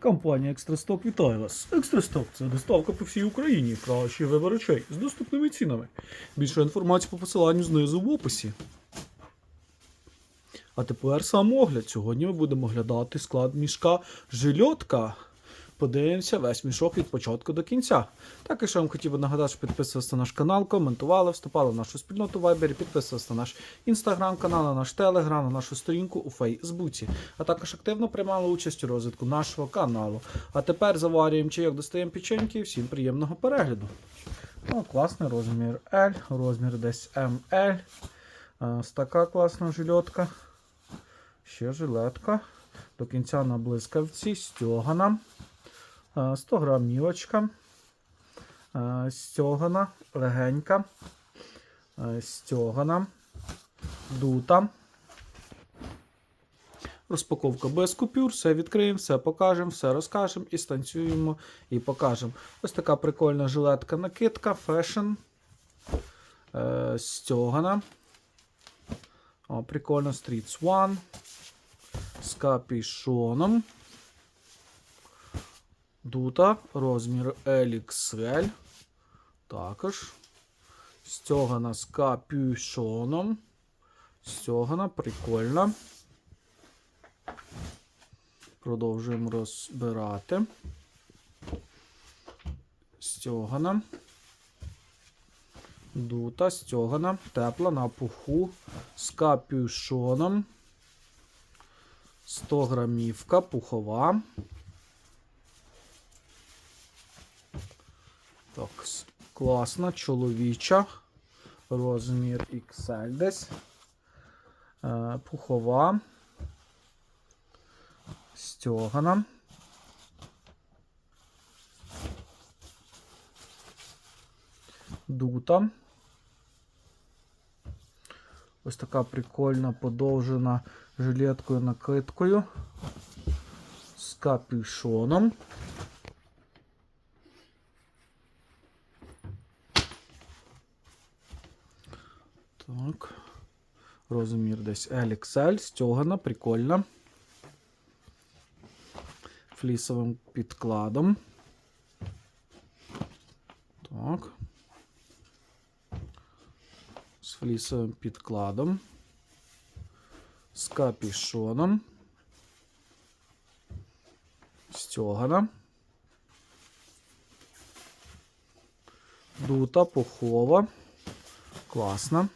Компанія Екстрасток вітає вас. Екстрасток це доставка по всій Україні. Кращий вибір з доступними цінами. Більше інформації по посиланню знизу в описі. А тепер сам огляд. Сьогодні ми будемо оглядати склад мішка жильотка. Подивимося весь мішок від початку до кінця. Також я вам хотів би нагадати, що підписувалися на наш канал, коментували, вступали в нашу спільноту в Viber, підписувалися на наш інстаграм-канал, на наш телеграм, на нашу сторінку у Фейсбуці. А також активно приймали участь у розвитку нашого каналу. А тепер заварюємо чайок, достаємо печеньки. Всім приємного перегляду. Ну, класний розмір L, розмір десь ML. Ось така класна жильотка. Ще жилетка. До кінця на блискавці, стьогана. Е, 100 грам мілочка. Е, Стьогана, легенька. Е, Стьогана. Дута. Розпаковка без купюр, все відкриємо, все покажемо, все розкажемо і станцюємо і покажемо. Ось така прикольна жилетка накидка, фешн. Е, Стьогана. О, прикольно, Street One. З капішоном. Дута, розмір LXL. Також. Стьогана з капюшоном. Стьогана, прикольна. Продовжуємо розбирати. Стьогана. Дута, стьогана, тепла на пуху з капюшоном. 100 грамівка, пухова. Так, класна, чоловіча. Розмір XL десь. Е, пухова. Стьогана. Дута. Ось така прикольна подовжена жилеткою накидкою з капюшоном. Так. Розмір десь LXL, стьогана, прикольна. Флісовим підкладом. Так. З флісовим підкладом. З капішоном. Стьогана. Дута, пухова. Класно.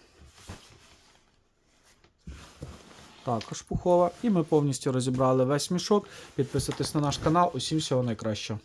Також пухова. І ми повністю розібрали весь мішок. Підписуйтесь на наш канал. Усім всього найкращого.